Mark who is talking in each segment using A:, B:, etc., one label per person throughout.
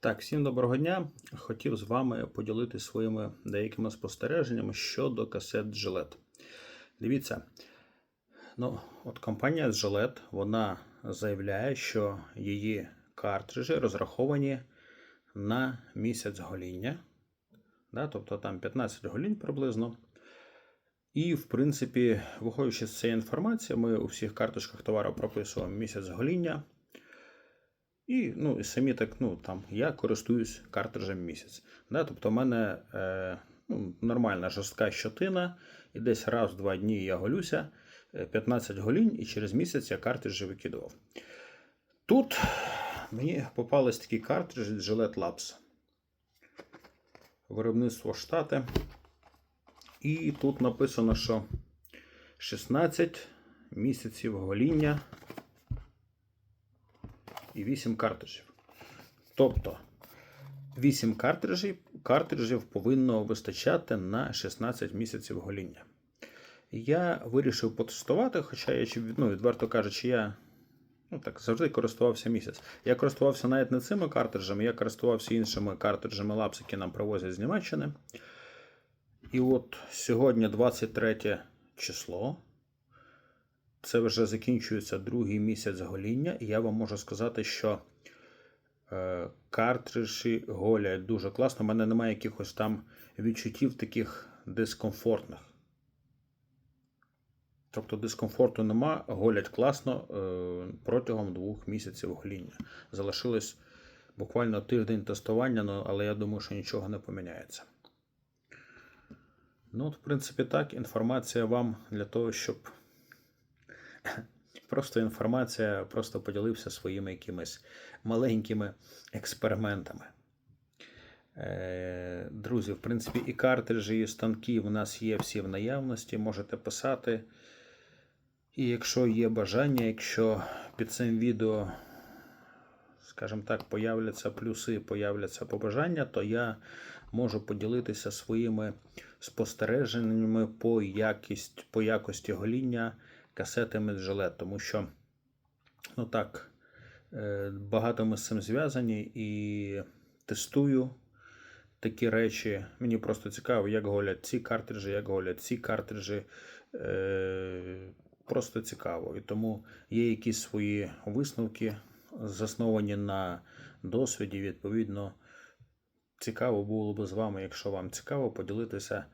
A: Так, всім доброго дня. Хотів з вами поділитися своїми деякими спостереженнями щодо касет Gillette. Дивіться, ну, от компанія Gillette, вона заявляє, що її картриджі розраховані на місяць гоління. Да, тобто там 15 голінь приблизно. І, в принципі, виходячи з цієї інформації, ми у всіх карточках товару прописуємо місяць гоління. І ну, самі так, ну там я користуюсь картриджем місяць. Да? Тобто, в мене е, ну, нормальна жорстка щотина, і десь раз в два дні я голюся, е, 15 голінь, і через місяць я картриджі викидував. Тут мені попались такі картриджі Gillette Labs. Виробництво Штати. І тут написано, що 16 місяців гоління і 8 картриджів. Тобто 8 картриджів, картриджів повинно вистачати на 16 місяців гоління. Я вирішив потестувати, хоча я ну, відверто кажучи, я ну, так, завжди користувався місяць. Я користувався навіть не цими картриджами, я користувався іншими картриджами Labs, які нам привозять з Німеччини. І от сьогодні 23 число. Це вже закінчується другий місяць гоління, і я вам можу сказати, що е, картриджі голять дуже класно. У мене немає якихось там відчуттів таких дискомфортних. Тобто дискомфорту нема, голять класно е, протягом двох місяців гоління. Залишилось буквально тиждень тестування, ну, але я думаю, що нічого не поміняється. Ну, от, в принципі, так, інформація вам для того, щоб. Просто інформація, просто поділився своїми якимись маленькими експериментами. Е, Друзі, в принципі, і картриджі, і станки в нас є всі в наявності. Можете писати. І якщо є бажання, якщо під цим відео, скажімо так, появляться плюси, появляться побажання, то я можу поділитися своїми спостереженнями по, якість, по якості гоління касетами з жилет, тому що, ну так, е, багато ми з цим зв'язані і тестую такі речі. Мені просто цікаво, як голять ці картриджі, як голять ці картриджі. Е, Просто цікаво. І тому є якісь свої висновки, засновані на досвіді. Відповідно, цікаво було б з вами, якщо вам цікаво, поділитися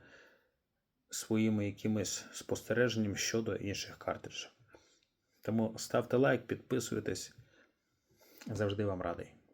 A: своїми якимись спостереженнями щодо інших картриджів. Тому ставте лайк, підписуйтесь. Завжди вам радий.